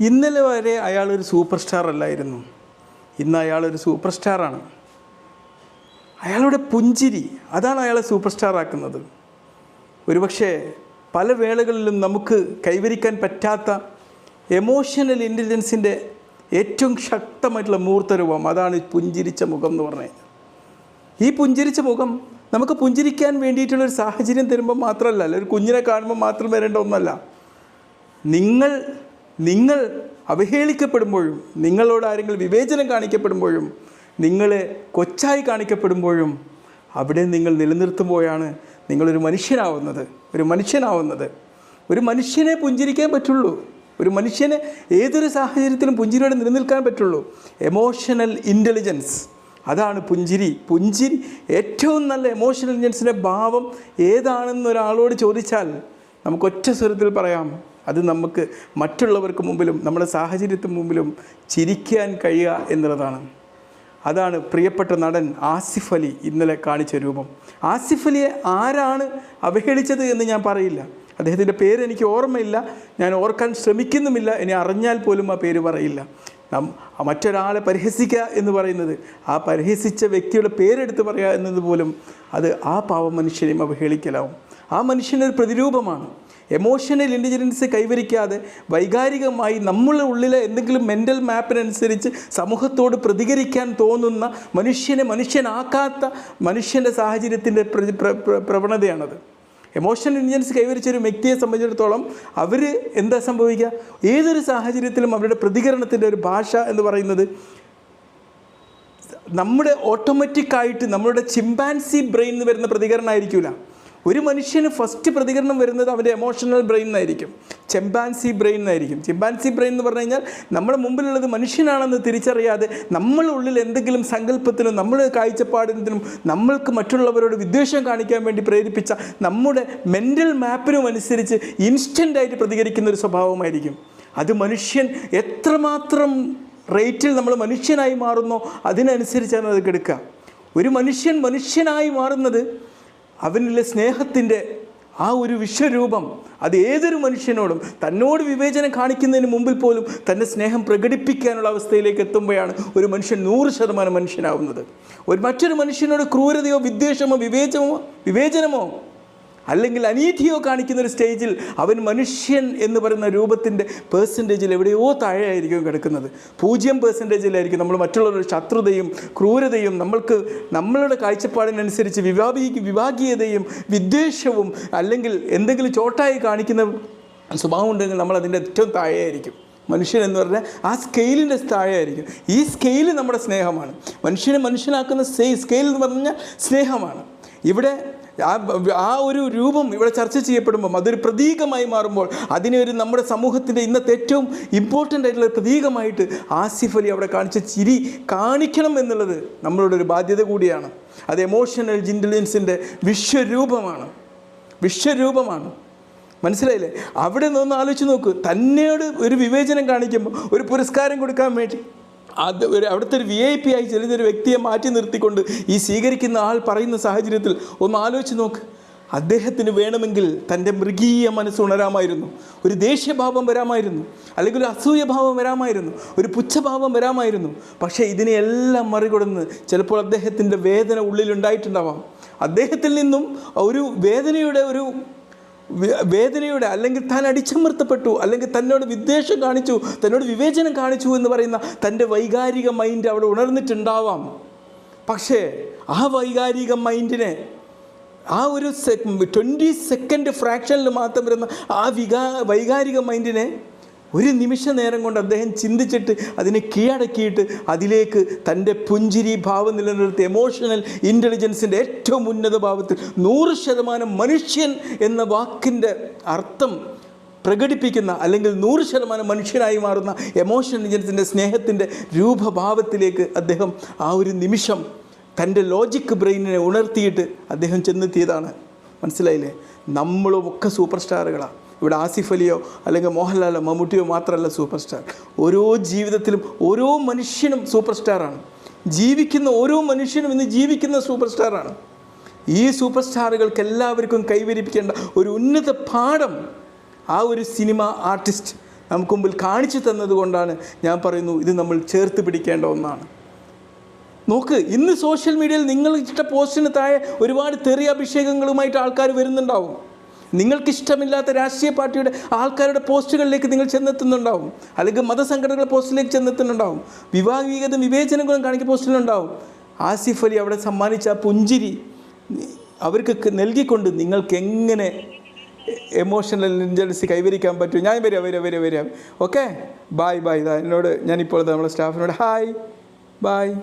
ഇന്നലെ വരെ അയാളൊരു സൂപ്പർ സ്റ്റാർ അല്ലായിരുന്നു. ഇന്ന് അയാളൊരു സൂപ്പർ സ്റ്റാറാണ് അയാളുടെ പുഞ്ചിരി അതാണ് അയാളെ സൂപ്പർ സ്റ്റാർ ആക്കുന്നത്. ഒരുപക്ഷെ പല വേളകളിലും നമുക്ക് കൈവരിക്കാൻ പറ്റാത്ത എമോഷണൽ ഇന്റലിജൻസിന്റെ ഏറ്റവും ശക്തമായിട്ടുള്ള മൂർത്തരൂപം അതാണ് പുഞ്ചിരിച്ച മുഖം എന്ന് പറഞ്ഞു കഴിഞ്ഞാൽ. ഈ പുഞ്ചിരിച്ച മുഖം നമുക്ക് പുഞ്ചിരിക്കാൻ വേണ്ടിയിട്ടുള്ള ഒരു സാഹചര്യം തരുമ്പോൾ മാത്രമല്ല അല്ല ഒരു കുഞ്ഞിനെ കാണുമ്പോൾ മാത്രം വരേണ്ട ഒന്നല്ല. നിങ്ങൾ നിങ്ങൾ അവഹേളിക്കപ്പെടുമ്പോഴും നിങ്ങളോട് ആരെങ്കിലും വിവേചനം കാണിക്കപ്പെടുമ്പോഴും നിങ്ങളെ കൊച്ചായി കാണിക്കപ്പെടുമ്പോഴും അവിടെ നിങ്ങൾ നിലനിർത്തുമ്പോഴാണ് നിങ്ങളൊരു മനുഷ്യനാവുന്നത് ഒരു മനുഷ്യനാവുന്നത്. ഒരു മനുഷ്യനെ പുഞ്ചിരിക്കാൻ പറ്റുള്ളൂ. ഒരു മനുഷ്യനെ ഏതൊരു സാഹചര്യത്തിലും പുഞ്ചിരിയോടെ നിലനിൽക്കാൻ പറ്റുള്ളൂ. എമോഷണൽ ഇന്റലിജൻസ് അതാണ് പുഞ്ചിരി. പുഞ്ചിരി ഏറ്റവും നല്ല എമോഷണൽ ഇന്റലിജൻസിന്റെ ഭാവം ഏതാണെന്ന് ഒരാളോട് ചോദിച്ചാൽ നമുക്ക് ഒറ്റ സ്വരത്തിൽ പറയാം. അത് നമുക്ക് മറ്റുള്ളവർക്ക് മുമ്പിലും നമ്മുടെ സാഹചര്യത്തിന് മുമ്പിലും ചിരിക്കാൻ കഴിയുക എന്നുള്ളതാണ്. അതാണ് പ്രിയപ്പെട്ട നടൻ ആസിഫ് അലി ഇന്നലെ കാണിച്ച രൂപം. ആസിഫ് അലിയെ ആരാണ് അവഹേളിച്ചത് എന്ന് ഞാൻ പറയില്ല. അദ്ദേഹത്തിന്റെ പേര് എനിക്ക് ഓർമ്മയില്ല. ഞാൻ ഓർക്കാൻ ശ്രമിക്കുന്നുമില്ല. ഇനി അറിഞ്ഞാൽ പോലും ആ പേര് പറയില്ല. നം മറ്റൊരാളെ പരിഹസിക്കുക എന്ന് പറയുന്നത് ആ പരിഹസിച്ച വ്യക്തിയുടെ പേരെടുത്ത് പറയുക എന്നത് പോലും അത് ആ പാവ മനുഷ്യനെയും അവഹേളിക്കലാവും. ആ മനുഷ്യനൊരു പ്രതിരൂപമാണ്. എമോഷണൽ ഇന്റലിജൻസ് കൈവരിക്കാതെ വൈകാരികമായി നമ്മളുടെ ഉള്ളിലെ എന്തെങ്കിലും മെന്റൽ മാപ്പിനനുസരിച്ച് സമൂഹത്തോട് പ്രതികരിക്കാൻ തോന്നുന്ന മനുഷ്യനെ മനുഷ്യനാക്കാത്ത മനുഷ്യന്റെ സാഹചര്യത്തിന്റെ പ്ര- പ്ര- പ്ര- പ്രവണതയാണത്. എമോഷണൽ ഇന്റലിജൻസ് കൈവരിച്ച ഒരു വ്യക്തിയെ സംബന്ധിച്ചിടത്തോളം അവർ എന്താ സംഭവിക്കുക? ഏതൊരു സാഹചര്യത്തിലും അവരുടെ പ്രതികരണത്തിന്റെ ഒരു ഭാഷ എന്ന് പറയുന്നത് നമ്മുടെ ഓട്ടോമാറ്റിക്കായിട്ട് നമ്മളുടെ ചിമ്പാൻസി ബ്രെയിൻ നിന്ന് വരുന്ന പ്രതികരണം ആയിരിക്കില്ല ഒരു മനുഷ്യന് ഫസ്റ്റ് പ്രതികരണം വരുന്നത് അവന്റെ എമോഷണൽ ബ്രെയിൻ എന്നായിരിക്കും ചെമ്പാൻസി ബ്രെയിൻ എന്നായിരിക്കും ചെമ്പാൻസി ബ്രെയിൻ എന്ന് പറഞ്ഞു കഴിഞ്ഞാൽ നമ്മുടെ മുമ്പിലുള്ളത് മനുഷ്യനാണെന്ന് തിരിച്ചറിയാതെ നമ്മളുടെ ഉള്ളിൽ എന്തെങ്കിലും സങ്കല്പത്തിനും നമ്മുടെ കാഴ്ചപ്പാടിനും നമ്മൾക്ക് മറ്റുള്ളവരോട് വിദ്വേഷം കാണിക്കാൻ വേണ്ടി പ്രേരിപ്പിച്ച നമ്മുടെ മെന്റൽ മാപ്പിനും അനുസരിച്ച് ഇൻസ്റ്റന്റായിട്ട് പ്രതികരിക്കുന്ന ഒരു സ്വഭാവമായിരിക്കും. അത് മനുഷ്യൻ എത്രമാത്രം റേറ്റിൽ നമ്മൾ മനുഷ്യനായി മാറുന്നോ അതിനനുസരിച്ചാണ് അത് കെടുക്കുക. ഒരു മനുഷ്യൻ മനുഷ്യനായി മാറുന്നത് അവനിലെ സ്നേഹത്തിന്റെ ആ ഒരു വിശ്വരൂപം അത് ഏതൊരു മനുഷ്യനോടും തന്നോട് വിവേചനം കാണിക്കുന്നതിന് മുമ്പിൽ പോലും തന്റെ സ്നേഹം പ്രകടിപ്പിക്കാനുള്ള അവസ്ഥയിലേക്ക് എത്തുമ്പോഴാണ് ഒരു മനുഷ്യൻ നൂറ് ശതമാനം മനുഷ്യനാവുന്നത്. ഒരു മറ്റൊരു മനുഷ്യനോട് ക്രൂരതയോ വിദ്വേഷമോ വിവേചമോ വിവേചനമോ അല്ലെങ്കിൽ അനീതിയോ കാണിക്കുന്ന ഒരു സ്റ്റേജിൽ അവൻ മനുഷ്യൻ എന്ന് പറയുന്ന രൂപത്തിന്റെ പേഴ്സന്റേജിൽ എവിടെയോ താഴെയായിരിക്കും കിടക്കുന്നത്. പൂജ്യം പേഴ്സന്റേജിലായിരിക്കും നമ്മൾ മറ്റുള്ളവരുടെ ശത്രുതയും ക്രൂരതയും നമ്മൾക്ക് നമ്മളുടെ കാഴ്ചപ്പാടിനനുസരിച്ച് വിവാഹി വിഭാഗീയതയും വിദ്വേഷവും അല്ലെങ്കിൽ എന്തെങ്കിലും ചോട്ടായി കാണിക്കുന്ന സ്വഭാവം ഉണ്ടെങ്കിൽ നമ്മൾ അതിന്റെ ഏറ്റവും താഴെയായിരിക്കും. മനുഷ്യൻ എന്ന് പറഞ്ഞാൽ ആ സ്കെയിലിന്റെ താഴെയായിരിക്കും. ഈ സ്കെയിൽ നമ്മുടെ സ്നേഹമാണ്. മനുഷ്യനെ മനുഷ്യനാക്കുന്ന സ്കെയിൽ എന്ന് പറഞ്ഞാൽ സ്നേഹമാണ്. ഇവിടെ ആ ഒരു രൂപം ഇവിടെ ചർച്ച ചെയ്യപ്പെടുമ്പം അതൊരു പ്രതീകമായി മാറുമ്പോൾ അതിനെ ഒരു നമ്മുടെ സമൂഹത്തിന്റെ ഇന്നത്തെ ഏറ്റവും ഇമ്പോർട്ടന്റ് ആയിട്ടുള്ള പ്രതീകമായിട്ട് ആസിഫ് അലി അവിടെ കാണിച്ച ചിരി കാണിക്കണം എന്നുള്ളത് നമ്മളുടെ ഒരു ബാധ്യത കൂടിയാണ്. അത് എമോഷണൽ ഇന്റലിജൻസിന്റെ വിശ്വരൂപമാണ്. വിശ്വരൂപമാണ്. മനസ്സിലായില്ലേ? അവിടെ നിന്ന് ആലോചിച്ച് നോക്ക്. തന്നെയോട് ഒരു വിവേചനം കാണിക്കുമ്പോൾ ഒരു പുരസ്കാരം കൊടുക്കാൻ വേണ്ടി. അത് ഒരു അവിടുത്തെ ഒരു വി ഐ പി ആയി ചെറിയൊരു വ്യക്തിയെ മാറ്റി നിർത്തിക്കൊണ്ട് ഈ സ്വീകരിക്കുന്ന ആൾ പറയുന്ന സാഹചര്യത്തിൽ ഒന്ന് ആലോചിച്ച് നോക്ക്. അദ്ദേഹത്തിന് വേണമെങ്കിൽ തന്റെ മൃഗീയ മനസ്സ് ഉണരാമായിരുന്നു. ഒരു ദേഷ്യഭാവം വരാമായിരുന്നു. അല്ലെങ്കിൽ ഒരു അസൂയഭാവം വരാമായിരുന്നു. ഒരു പുച്ഛഭാവം വരാമായിരുന്നു. പക്ഷേ ഇതിനെയെല്ലാം മറികടന്ന് ചിലപ്പോൾ അദ്ദേഹത്തിന്റെ വേദന ഉള്ളിലുണ്ടായിട്ടുണ്ടാവാം. അദ്ദേഹത്തിൽ നിന്നും ഒരു വേദനയുടെ ഒരു വേദനയുടെ അല്ലെങ്കിൽ താൻ അടിച്ചമർത്തപ്പെട്ടു അല്ലെങ്കിൽ തന്നോട് വിദ്വേഷം കാണിച്ചു തന്നോട് വിവേചനം കാണിച്ചു എന്ന് പറയുന്ന തന്റെ വൈകാരിക മൈൻഡ് അവിടെ ഉണർന്നിട്ടുണ്ടാവാം. പക്ഷേ ആ വൈകാരിക മൈൻഡിനെ ആ ഒരു ട്വന്റി സെക്കൻഡ് ഫ്രാക്ഷനിൽ മാത്രം വരുന്ന ആ വികാ വൈകാരിക മൈൻഡിനെ ഒരു നിമിഷ നേരം കൊണ്ട് അദ്ദേഹം ചിന്തിച്ചിട്ട് അതിനെ കീഴടക്കിയിട്ട് അതിലേക്ക് തന്റെ പുഞ്ചിരി ഭാവം നിലനിർത്തി എമോഷണൽ ഇന്റലിജൻസിന്റെ ഏറ്റവും ഉന്നത ഭാവത്തിൽ നൂറ് ശതമാനം മനുഷ്യൻ എന്ന വാക്കിന്റെ അർത്ഥം പ്രകടിപ്പിക്കുന്ന അല്ലെങ്കിൽ നൂറ് ശതമാനം മനുഷ്യനായി മാറുന്ന എമോഷണൽ ഇന്റലിജൻസിന്റെ സ്നേഹത്തിന്റെ രൂപഭാവത്തിലേക്ക് അദ്ദേഹം ആ ഒരു നിമിഷം തന്റെ ലോജിക് ബ്രെയിനിനെ ഉണർത്തിയിട്ട് അദ്ദേഹം ചെന്നെത്തിയതാണ്. മനസ്സിലായില്ലേ? നമ്മളും ഒക്കെ സൂപ്പർ സ്റ്റാറുകളാണ് ഇവിടെ ആസിഫ് അലിയോ അല്ലെങ്കിൽ മോഹൻലാലോ മമ്മൂട്ടിയോ മാത്രമല്ല സൂപ്പർ സ്റ്റാർ ഓരോ ജീവിതത്തിലും ഓരോ മനുഷ്യനും സൂപ്പർ സ്റ്റാറാണ് ജീവിക്കുന്ന ഓരോ മനുഷ്യനും ഇന്ന് ജീവിക്കുന്ന സൂപ്പർ സ്റ്റാറാണ് ഈ സൂപ്പർ സ്റ്റാറുകൾക്ക് എല്ലാവർക്കും കൈവരിപ്പിക്കേണ്ട ഒരു ഉന്നത പാഠം ആ ഒരു സിനിമ ആർട്ടിസ്റ്റ് നമുക്ക് മുമ്പിൽ കാണിച്ചു തന്നതുകൊണ്ടാണ് ഞാൻ പറയുന്നു ഇത് നമ്മൾ ചേർത്ത് പിടിക്കേണ്ട ഒന്നാണ്. നോക്ക് ഇന്ന് സോഷ്യൽ മീഡിയയിൽ നിങ്ങൾ ഇഷ്ട പോസ്റ്റിന് താഴെ ഒരുപാട് തെറി അഭിഷേകങ്ങളുമായിട്ട് ആൾക്കാർ വരുന്നുണ്ടാവും. നിങ്ങൾക്ക് ഇഷ്ടമില്ലാത്ത രാഷ്ട്രീയ പാർട്ടിയുടെ ആൾക്കാരുടെ പോസ്റ്റുകളിലേക്ക് നിങ്ങൾ ചെന്നെത്തുന്നുണ്ടാവും. അല്ലെങ്കിൽ മതസംഘടനകളുടെ പോസ്റ്റിലേക്ക് ചെന്നെത്തുന്നുണ്ടാവും. വിവാഹികതും വിവേചനങ്ങളും കാണിക്കുന്ന പോസ്റ്റിലുണ്ടാവും. ആസിഫ് അലി അവിടെ സമ്മാനിച്ച പുഞ്ചിരി അവർക്ക് നൽകിക്കൊണ്ട് നിങ്ങൾക്ക് എങ്ങനെ എമോഷണൽ ഇന്റലിജൻസ് കൈവരിക്കാൻ പറ്റും? ഞാൻ വരാം വരാം വരാം വരാം. ഓക്കെ ബായ് ബായ് ഇതാ എന്നോട് ഞാനിപ്പോൾ നമ്മുടെ സ്റ്റാഫിനോട് ഹായ് ബായ്